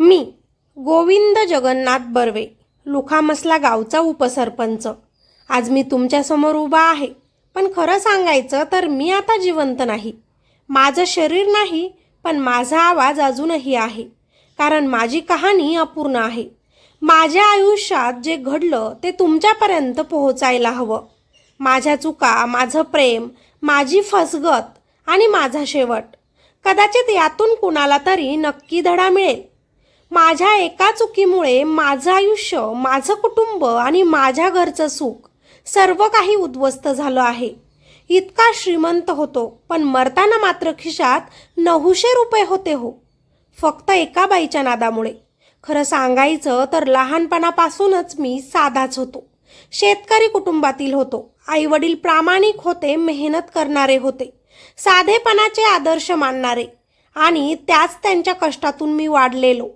मी गोविंद जगन्नाथ बर्वे लुखामसला गावचा उपसरपंच. आज मी तुमच्यासमोर उभा आहे पण खरं सांगायचं तर मी आता जिवंत नाही. माझं शरीर नाही पण माझा आवाज अजूनही आहे कारण माझी कहाणी अपूर्ण आहे. माझ्या आयुष्यात जे घडलं ते तुमच्यापर्यंत पोहोचायला हवं. माझ्या चुका माझं प्रेम माझी फसगत आणि माझा शेवट. कदाचित यातून कुणाला तरी नक्की धडा मिळेल. माझ्या एका चुकीमुळे माझं आयुष्य माझं कुटुंब आणि माझ्या घरचं सुख सर्व काही उद्ध्वस्त झालं आहे. इतका श्रीमंत होतो पण मरताना मात्र खिशात नऊशे रुपये होते हो. फक्त एका बाईच्या नादामुळे. खरं सांगायचं तर लहानपणापासूनच मी साधाच होतो. शेतकरी कुटुंबातील होतो. आईवडील प्रामाणिक होते मेहनत करणारे होते. साधेपणाचे आदर्श मानणारे. आणि त्याच त्यांच्या कष्टातून मी वाढलेलो.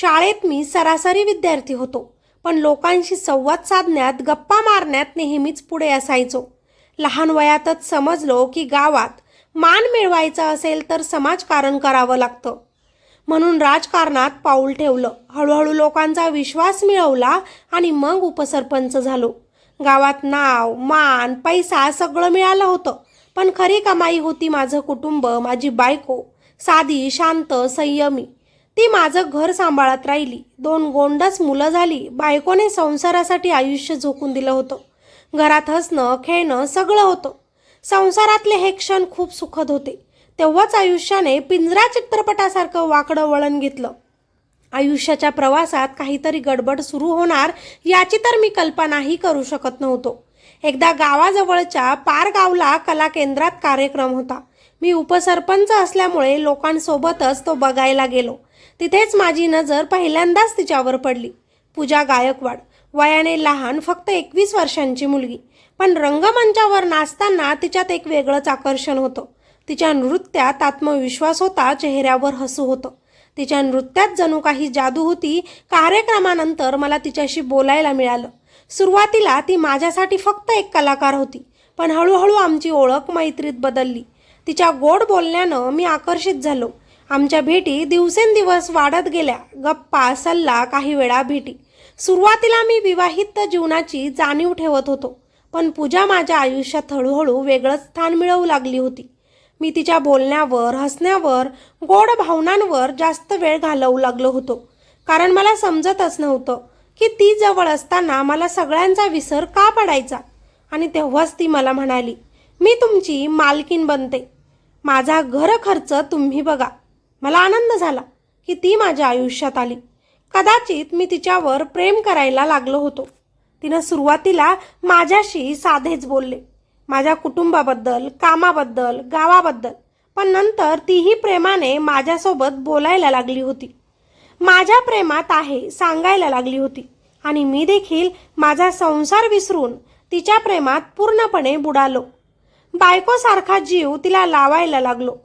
शाळेत मी सरासरी विद्यार्थी होतो पण लोकांशी संवाद साधण्यात गप्पा मारण्यात नेहमीच पुढे असायचो. लहान वयातच समजलो की गावात मान मिळवायचा असेल तर समाजकारण करावं लागतं. म्हणून राजकारणात पाऊल ठेवलं. हळूहळू लोकांचा विश्वास मिळवला आणि मग उपसरपंच झालो. गावात नाव मान पैसा सगळं मिळालं होतं पण खरी कमाई होती माझं कुटुंब माझी बायको साधी शांत संयमी. ती माझं घर सांभाळत राहिली. दोन गोंडस मुलं झाली. बायकोने संसारासाठी आयुष्य झोकून दिलं होतं. घरात हसणं खेळणं सगळं होतं. संसारातले हे क्षण खूप सुखद होते. तेव्हाच आयुष्याने पिंजरा चित्रपटासारखं वाकडं वळण घेतलं. आयुष्याच्या प्रवासात काहीतरी गडबड सुरू होणार याची तर मी कल्पनाही करू शकत नव्हतो. एकदा गावाजवळच्या पारगावला कला केंद्रात कार्यक्रम होता. मी उपसरपंच असल्यामुळे लोकांसोबतच तो बघायला गेलो. तिथेच माझी नजर पहिल्यांदाच तिच्यावर पडली. पूजा गायकवाड वयाने लहान फक्त एकवीस वर्षांची मुलगी. पण रंगमंचावर नाचताना तिच्यात एक वेगळंच आकर्षण होतं. तिच्या नृत्यात आत्मविश्वास होता चेहऱ्यावर हसू होतं. तिच्या नृत्यात जणू काही जादू होती कार्यक्रमानंतर मला तिच्याशी बोलायला मिळालं. सुरुवातीला ती माझ्यासाठी फक्त एक कलाकार होती पण हळूहळू आमची ओळख मैत्रीत बदलली. तिच्या गोड बोलण्यानं मी आकर्षित झालो. आमच्या भेटी दिवसेंदिवस वाढत गेल्या. गप्पा सल्ला काही वेळा भेटी. सुरुवातीला मी विवाहित जीवनाची जाणीव ठेवत होतो. पण पूजा माझ्या आयुष्यात हळूहळू वेगळंच स्थान मिळवू लागली होती. मी तिच्या बोलण्यावर हसण्यावर गोड भावनांवर जास्त वेळ घालवू लागलो होतो. कारण मला समजतच नव्हतं की ती जवळ असताना मला सगळ्यांचा विसर का पडायचा? आणि तेव्हाच ती मला म्हणाली मी तुमची मालकीन बनते. माझा घर खर्च तुम्ही बघा. मला आनंद झाला की ती माझ्या आयुष्यात आली. कदाचित मी तिच्यावर प्रेम करायला लागलो होतो. तिनं सुरुवातीला माझ्याशी साधेच बोलले. माझ्या कुटुंबाबद्दल कामाबद्दल गावाबद्दल पण नंतर तीही प्रेमाने माझ्यासोबत बोलायला लागली होती. माझ्या प्रेमात आहे सांगायला लागली होती आणि मी देखील माझा संसार विसरून तिच्या प्रेमात पूर्णपणे बुडालो. बायकोसारखा जीव तिला लावायला लागलो.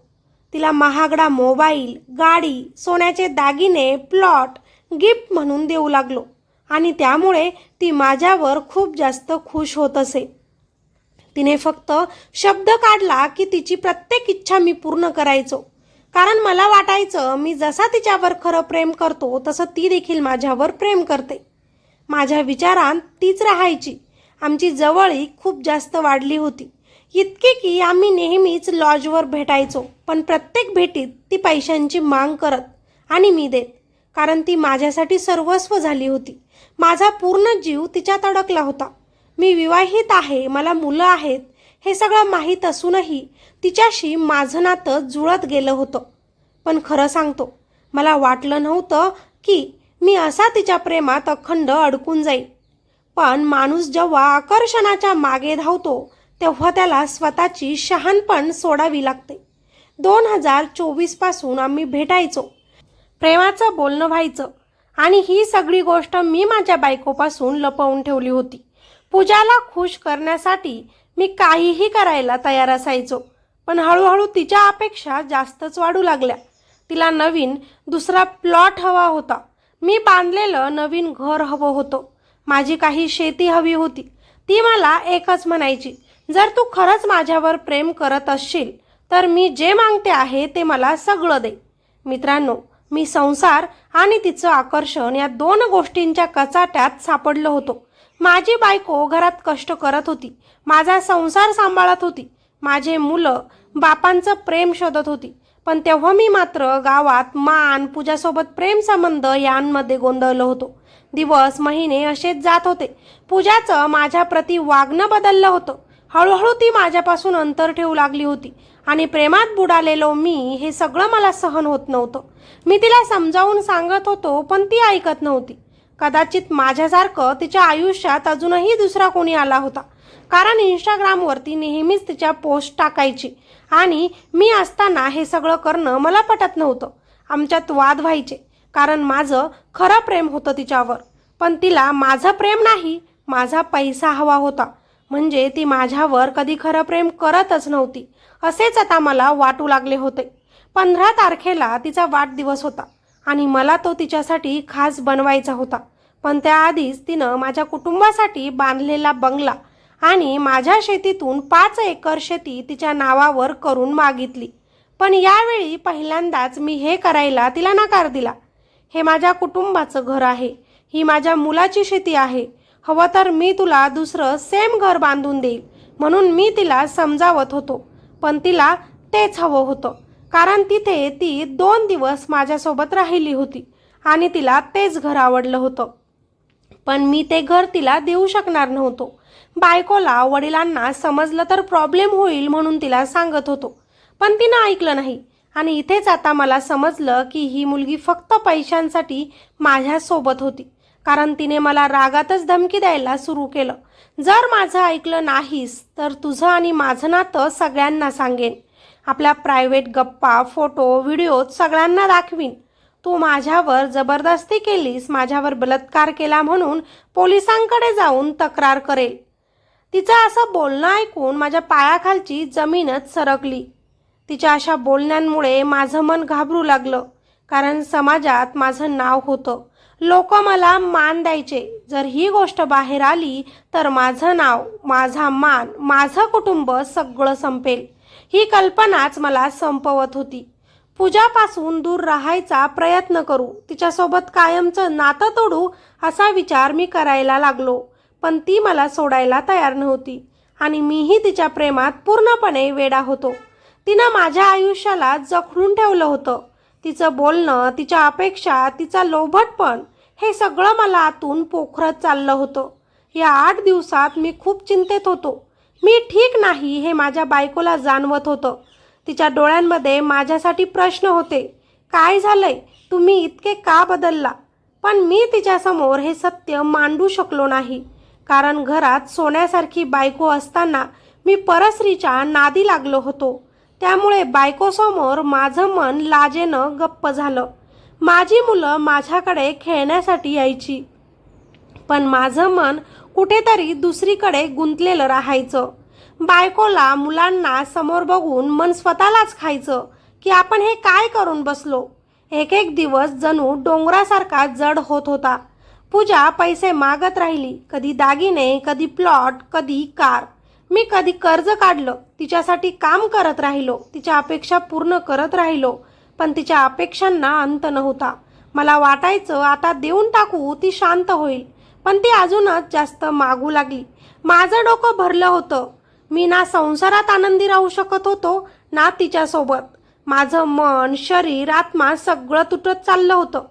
तिला महागडा मोबाईल गाडी सोन्याचे दागिने प्लॉट गिफ्ट म्हणून देऊ लागलो. आणि त्यामुळे ती माझ्यावर खूप जास्त खुश होत असे. तिने फक्त शब्द काढला की तिची प्रत्येक इच्छा मी पूर्ण करायचो. कारण मला वाटायचं मी जसा तिच्यावर खरं प्रेम करतो तसं ती देखील माझ्यावर प्रेम करते. माझ्या विचारांत तीच राहायची. आमची जवळीक खूप जास्त वाढली होती. इतके की आम्ही नेहमीच लॉजवर भेटायचो पण प्रत्येक भेटीत ती पैशांची माग करत आणि मी देत कारण ती माझ्यासाठी सर्वस्व झाली होती. माझा पूर्ण जीव तिच्यात अडकला होता. मी विवाहित आहे मला मुलं आहेत हे सगळं माहीत असूनही तिच्याशी माझं नातं जुळत गेलं होतं. पण खरं सांगतो मला वाटलं नव्हतं की मी असा तिच्या प्रेमात अखंड अडकून जाईल पण माणूस जेव्हा आकर्षणाच्या मागे धावतो तेव्हा त्याला स्वतःची शहाणपण सोडावी लागते. दोन हजार चोवीसपासून आम्ही भेटायचो. प्रेमाचं बोलणं व्हायचं. आणि ही सगळी गोष्ट मी माझ्या बायकोपासून लपवून ठेवली होती. पूजाला खुश करण्यासाठी मी काहीही करायला तयार असायचो. पण हळूहळू तिच्या अपेक्षा जास्तच वाढू लागल्या. तिला नवीन दुसरा प्लॉट हवा होता. मी बांधलेलं नवीन घर हवं होतं. माझी काही शेती हवी होती. ती मला एकच म्हणायची. जर तू खरंच माझ्यावर प्रेम करत असशील तर मी जे मागते आहे ते मला सगळं दे. मित्रांनो मी संसार आणि तिचं आकर्षण या दोन गोष्टींच्या कचाट्यात सापडलो होतो. माझी बायको घरात कष्ट करत होती. माझा संसार सांभाळत होती. माझे मुलं बापांचं प्रेम शोधत होती. पण तेव्हा मी मात्र गावात मान पूजासोबत प्रेम संबंध यांमध्ये गोंधळलो होतो. दिवस महिने असेच जात होते. पूजाचं माझ्याप्रती वागणं बदललं होतं. हळूहळू ती माझ्यापासून अंतर ठेवू लागली होती. आणि प्रेमात बुडालेलो मी हे सगळं मला सहन होत नव्हतं. मी तिला समजावून सांगत होतो पण ती ऐकत नव्हती. कदाचित माझ्यासारखं तिच्या आयुष्यात अजूनही दुसरा कोणी आला होता. कारण इंस्टाग्रामवरती नेहमीच तिच्या पोस्ट टाकायची. आणि मी असताना हे सगळं करणं मला पटत नव्हतं. आमच्यात वाद व्हायचे. कारण माझं खरं प्रेम होतं तिच्यावर. पण तिला माझं प्रेम नाही माझा पैसा हवा होता. म्हणजे ती माझ्यावर कधी खरं प्रेम करतच नव्हती. असेच आता मला वाटू लागले होते. पंधरा तारखेला तिचा वाढदिवस होता आणि मला तो तिच्यासाठी खास बनवायचा होता. पण त्याआधीच तिनं माझ्या कुटुंबासाठी बांधलेला बंगला आणि माझ्या शेतीतून पाच एकर शेती तिच्या नावावर करून मागितली. पण यावेळी पहिल्यांदाच मी हे करायला तिला नकार दिला. हे माझ्या कुटुंबाचं घर आहे. ही माझ्या मुलाची शेती आहे. हवं तर मी तुला दुसरं सेम घर बांधून देईल. म्हणून मी तिला समजावत होतो. पण तिला तेच हवं होतं. कारण तिथे ती दोन दिवस माझ्यासोबत राहिली होती आणि तिला तेच घर आवडलं होतं. पण मी ते घर तिला देऊ शकणार नव्हतो. बायकोला वडिलांना समजलं तर प्रॉब्लेम होईल म्हणून तिला सांगत होतो. पण तिनं ऐकलं नाही. आणि इथेच आता मला समजलं की ही मुलगी फक्त पैशांसाठी माझ्यासोबत होती. कारण तिने मला रागातच धमकी द्यायला सुरू केलं. जर माझं ऐकलं नाहीस तर तुझं आणि माझं नातं सगळ्यांना सांगेन. आपल्या प्रायव्हेट गप्पा फोटो व्हिडिओ सगळ्यांना दाखवीन. तू माझ्यावर जबरदस्ती केलीस माझ्यावर बलात्कार केला म्हणून पोलिसांकडे जाऊन तक्रार करेल. तिचं असं बोलणं ऐकून माझ्या पायाखालची जमीनच सरकली. तिच्या अशा बोलण्यांमुळे माझं मन घाबरू लागलं कारण समाजात माझं नाव होतं. लोक मला मान द्यायचे. जर ही गोष्ट बाहेर आली तर माझं नाव माझा मान माझं कुटुंब सगळं संपेल. ही कल्पनाच मला संपवत होती. पूजापासून दूर राहायचा प्रयत्न करू तिच्यासोबत कायमचं नातं तोडू असा विचार मी करायला लागलो. पण ती मला सोडायला तयार नव्हती आणि मीही तिच्या प्रेमात पूर्णपणे वेडा होतो. तिनं माझ्या आयुष्याला जखडून ठेवलं होतं. तिचं बोलणं तिच्या अपेक्षा तिचा लोभटपण हे सगळं मला आतून पोखरत चाललं होतं. या आठ दिवसात मी खूप चिंतेत होतो. मी ठीक नाही हे माझ्या बायकोला जाणवत होतं. तिच्या डोळ्यांमध्ये माझ्यासाठी प्रश्न होते काय झालंय? तुम्ही इतके का बदलला? पण मी तिच्यासमोर हे सत्य मांडू शकलो नाही. कारण घरात सोन्यासारखी बायको असताना मी परस्रीच्या नादी लागलो होतो. त्यामुळे बायकोसमोर माझं मन लाजेनं गप्प झालं. माझी मुलं माझ्याकडे खेळण्यासाठी यायची. पण माझं मन कुठेतरी दुसरीकडे गुंतलेलं राहायचं. बायकोला मुलांना समोर बघून मन स्वतःलाच खायचं की आपण हे काय करून बसलो? एक एक दिवस जणू डोंगरासारखा जड होत होता. पूजा पैसे मागत राहिली. कधी दागिने कधी प्लॉट कधी कार. मी कधी कर्ज काढलं. तिच्यासाठी काम करत राहिलो. तिच्या अपेक्षा पूर्ण करत राहिलो. पण तिच्या अपेक्षांना अंत नव्हता. मला वाटायचं आता देऊन टाकू ती शांत होईल. पण ती अजूनच जास्त मागू लागली. माझं डोकं भरलं होतं. मी ना संसारात आनंदी राहू शकत होतो ना तिच्यासोबत. माझं मन शरीर आत्मा सगळं तुटत चाललं होतं.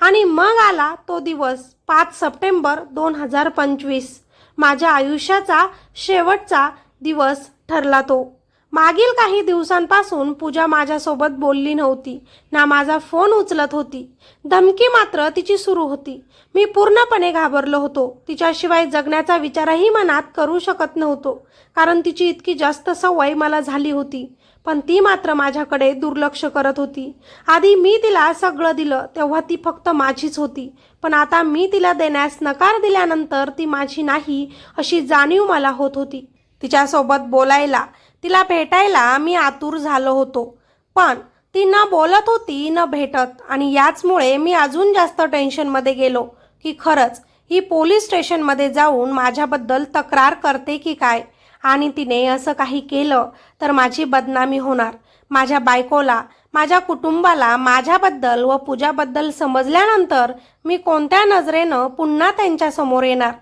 आणि मग आला तो दिवस पाच सप्टेंबर दोन हजार पंचवीस. माझ्या आयुष्याचा शेवटचा दिवस ठरला तो. मागील काही दिवसांपासून पूजा माझ्यासोबत बोलली नव्हती. ना माझा फोन उचलत होती. धमकी मात्र तिची सुरू होती. मी पूर्णपणे घाबरलो होतो. तिच्याशिवाय जगण्याचा विचारही मनात करू शकत नव्हतो. कारण तिची इतकी जास्त सवय मला झाली होती. पण ती मात्र माझ्याकडे दुर्लक्ष करत होती. आधी मी तिला सगळं दिलं तेव्हा ती फक्त माझीच होती. पण आता मी तिला देण्यास नकार दिल्यानंतर ती माझी नाही अशी जाणीव मला होत होती. तिच्यासोबत बोलायला तिला भेटायला मी आतुर झालो होतो. पण ती न बोलत होती न भेटत. आणि याचमुळे मी अजून जास्त टेन्शनमध्ये गेलो की खरंच ही पोलीस स्टेशनमध्ये जाऊन माझ्याबद्दल तक्रार करते की काय? आणि तिने असं काही केलं तर माझी बदनामी होणार. माझ्या बायकोला माझ्या कुटुंबाला माझ्याबद्दल व पूजाबद्दल समजल्यानंतर मी कोणत्या नजरेनं पुन्हा त्यांच्यासमोर येणार?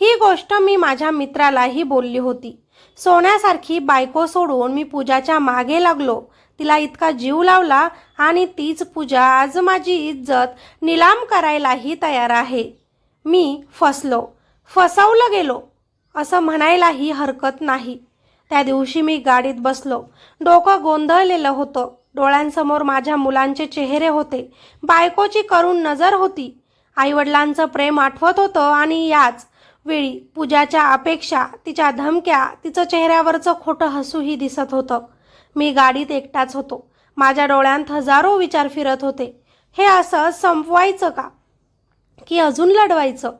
ही गोष्ट मी माझ्या मित्रालाही बोलली होती. सोन्यासारखी बायको सोडून मी पूजाच्या मागे लागलो. तिला इतका जीव लावला आणि तीच पूजा आज माझी इज्जत निलाम करायलाही तयार आहे. मी फसलो. फसवलं गेलो. असं म्हणायलाही हरकत नाही. त्या दिवशी मी गाडीत बसलो. डोकं गोंधळलेलं होतं. डोळ्यांसमोर माझ्या मुलांचे चेहरे होते. बायकोची करून नजर होती. आईवडिलांचं प्रेम आठवत होतं आणि याच वेळी पूजाच्या अपेक्षा तिच्या धमक्या तिचं चेहऱ्यावरचं खोटं हसूही दिसत होतं. मी गाडीत एकटाच होतो. माझ्या डोळ्यांत हजारो विचार फिरत होते. हे असं संपवायचं का? की अजून लढवायचं?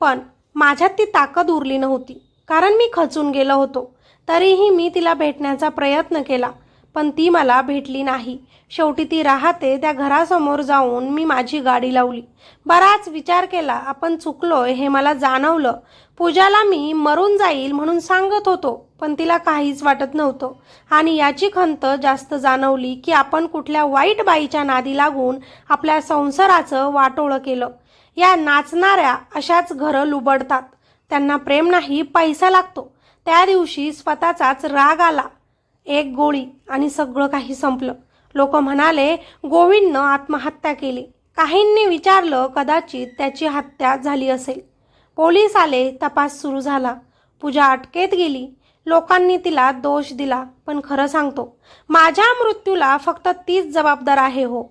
पण माझ्यात ती ताकद उरली नव्हती. कारण मी खचून गेलो होतो. तरीही मी तिला भेटण्याचा प्रयत्न केला. पण ती मला भेटली नाही. शेवटी ती राहते त्या घरासमोर जाऊन मी माझी गाडी लावली. बराच विचार केला आपण चुकलोय हे मला जाणवलं. पूजाला मी मरून जाईल म्हणून सांगत होतो पण तिला काहीच वाटत नव्हतं. आणि याची खंत जास्त जाणवली की आपण कुठल्या वाईट बाईच्या नादी लागून आपल्या संसाराचं वाटोळं केलं. या नाचणाऱ्या अशाच घरं लुबडतात. त्यांना प्रेम नाही पैसा लागतो. त्या दिवशी स्वतःचाच राग आला. एक गोळी आणि सगळं काही संपलं. लोक म्हणाले गोविंदनं आत्महत्या केली. काहींनी विचारलं कदाचित त्याची हत्या झाली असेल. पोलीस आले तपास सुरू झाला. पूजा अटकेत गेली. लोकांनी तिला दोष दिला पण खरं सांगतो माझ्या मृत्यूला फक्त तीच जबाबदार आहे हो.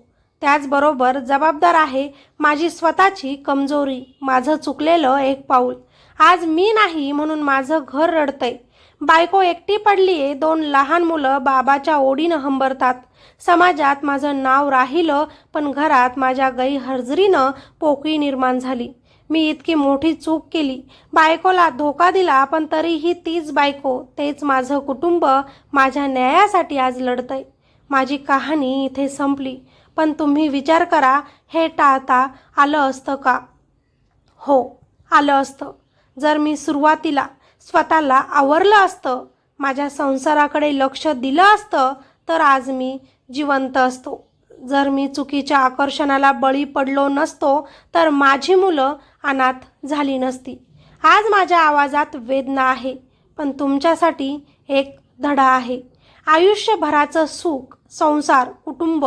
त्याचबरोबर जबाबदार आहे माझी स्वतःची कमजोरी माझं चुकलेलं एक पाऊल. आज मी नाही म्हणून माझं घर रडतंय. बायको एकटी पडलीये दोन लहान मुलं बाबाच्या ओढीनं हंबरतात. समाजात माझं नाव राहिलं पण घरात माझ्या गैरहजरीनं पोकळी निर्माण झाली. मी इतकी मोठी चूक केली. बायकोला धोका दिला पण तरीही तीच बायको तेच माझं कुटुंब माझ्या न्यायासाठी आज लढतंय. माझी कहाणी इथे संपली. पण तुम्ही विचार करा हे टाळता आलं असतं का? हो आलं असतं. जर मी सुरुवातीला स्वतःला आवरलं असतं माझ्या संसाराकडे लक्ष दिलं असतं तर आज मी जिवंत असतो. जर मी चुकीच्या आकर्षणाला बळी पडलो नसतो तर माझी मुलं अनाथ झाली नसती. आज माझ्या आवाजात वेदना आहे पण तुमच्यासाठी एक धडा आहे. आयुष्यभराचं सुख संसार कुटुंब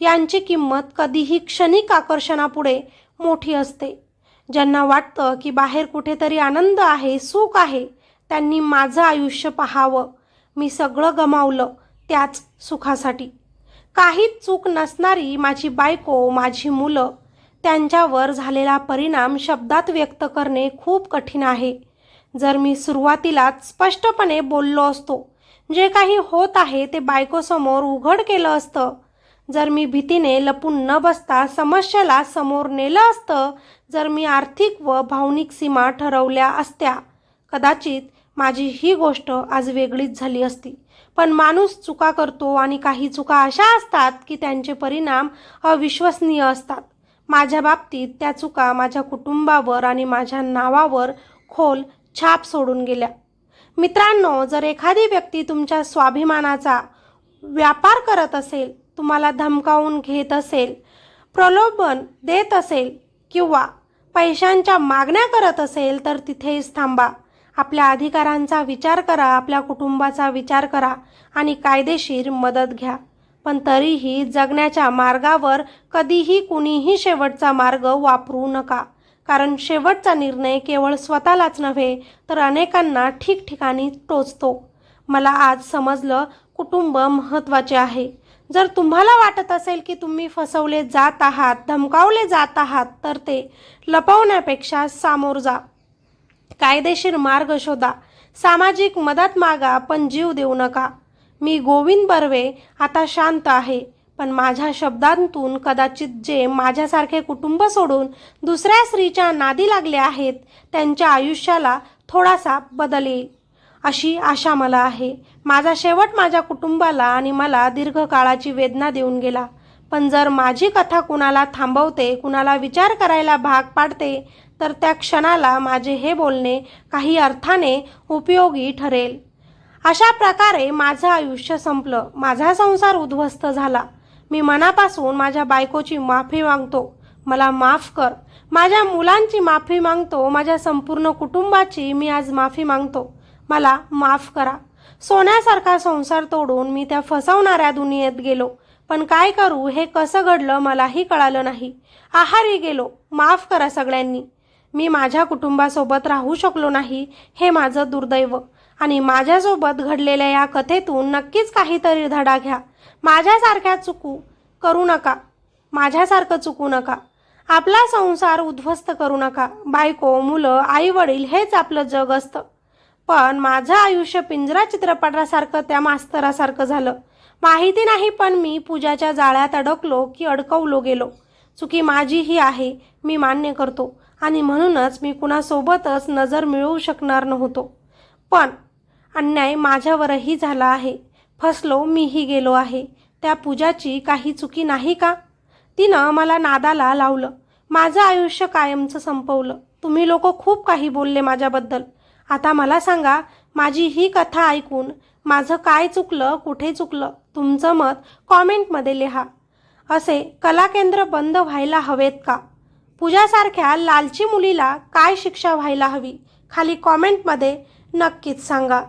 यांची किंमत कधीही क्षणिक आकर्षणापुढे मोठी असते. ज्यांना वाटतं की बाहेर कुठेतरी आनंद आहे सुख आहे त्यांनी माझं आयुष्य पाहावं. मी सगळं गमावलं त्याच सुखासाठी. काहीच चूक नसणारी माझी बायको माझी मुलं त्यांच्यावर झालेला परिणाम शब्दात व्यक्त करणे खूप कठीण आहे. जर मी सुरुवातीलाच स्पष्टपणे बोललो असतो जे काही होत आहे ते बायकोसमोर उघड केलं असतं जर मी भीतीने लपून न बसता समस्येला समोर नेलं असतं जर मी आर्थिक व भावनिक सीमा ठरवल्या असत्या कदाचित माझी ही गोष्ट आज वेगळीच झाली असती. पण माणूस चुका करतो आणि काही चुका अशा असतात की त्यांचे परिणाम अविश्वसनीय असतात. माझ्या बाबतीत त्या चुका माझ्या कुटुंबावर आणि माझ्या नावावर खोल छाप सोडून गेल्या. मित्रांनो जर एखादी व्यक्ती तुमच्या स्वाभिमानाचा व्यापार करत असेल तुम्हाला धमकावून घेत असेल प्रलोभन देत असेल किंवा पैशांच्या मागण्या करत असेल तर तिथेच थांबा. आपल्या अधिकारांचा विचार करा आपल्या कुटुंबाचा विचार करा आणि कायदेशीर मदत घ्या. पण तरीही जगण्याच्या मार्गावर कधीही कुणीही शेवटचा मार्ग वापरू नका. कारण शेवटचा निर्णय केवळ स्वतःलाच नव्हे तर अनेकांना ठिकठिकाणी टोचतो. मला आज समजलं कुटुंब महत्त्वाचे आहे. जर तुम्हाला वाटत असेल की तुम्ही फसवले जात आहात धमकावले जात आहात तर ते लपवण्यापेक्षा सामोर जा. कायदेशीर मार्ग शोधा. सामाजिक मदत मागा पण जीव देऊ नका. मी गोविंद बर्वे आता शांत आहे पण माझ्या शब्दांतून कदाचित जे माझ्यासारखे कुटुंब सोडून दुसऱ्या स्त्रीच्या नादी लागले आहेत त्यांच्या आयुष्याला थोडासा बदल येईल. अशी आशा मला आहे. माझा शेवट माझ्या कुटुंबाला आणि मला दीर्घकाळाची वेदना देऊन गेला. पण जर माझी कथा कुणाला थांबवते कुणाला विचार करायला भाग पाडते तर त्या क्षणाला माझे हे बोलणे काही अर्थाने उपयोगी ठरेल. अशा प्रकारे माझं आयुष्य संपलं. माझा संसार उद्ध्वस्त झाला. मी मनापासून माझ्या बायकोची माफी मागतो. मला माफ कर. माझ्या मुलांची माफी मागतो. माझ्या संपूर्ण कुटुंबाची मी आज माफी मागतो. मला माफ करा. सोन्यासारखा संसार तोडून मी त्या फसवणाऱ्या दुनियेत गेलो. पण काय करू हे कसं घडलं मलाही कळालं नाही. आहारी गेलो माफ करा सगळ्यांनी. मी माझ्या कुटुंबासोबत राहू शकलो नाही हे माझं दुर्दैव. आणि माझ्यासोबत घडलेल्या या कथेतून नक्कीच काहीतरी धडा घ्या. माझ्यासारख्या चुकू करू नका. माझ्यासारखं चुकू नका. आपला संसार उद्ध्वस्त करू नका. बायको मुलं आई वडील हेच आपलं जग असतं. पण माझं आयुष्य पिंजरा चित्रपटासारखं त्या मास्तरासारखं झालं. माहिती नाही पण मी पूजाच्या जाळ्यात अडकलो की अडकवलो गेलो. चुकी माझीही आहे मी मान्य करतो. आणि म्हणूनच मी कुणासोबतच नजर मिळवू शकणार नव्हतो. पण अन्याय माझ्यावरही झाला आहे. फसलो मीही गेलो आहे. त्या पूजाची काही चुकी नाही का? तिनं मला नादाला लावलं. माझं आयुष्य कायमचं संपवलं. तुम्ही लोक खूप काही बोलले माझ्याबद्दल. आता मला सांगा माझी ही कथा ऐकून माझं काय चुकलं कुठे चुकलं? तुमचं मत कॉमेंटमध्ये लिहा. असे कलाकेंद्र बंद व्हायला हवेत का? पूजासारख्या लालची मुलीला काय शिक्षा व्हायला हवी? खाली कॉमेंटमध्ये नक्कीच सांगा.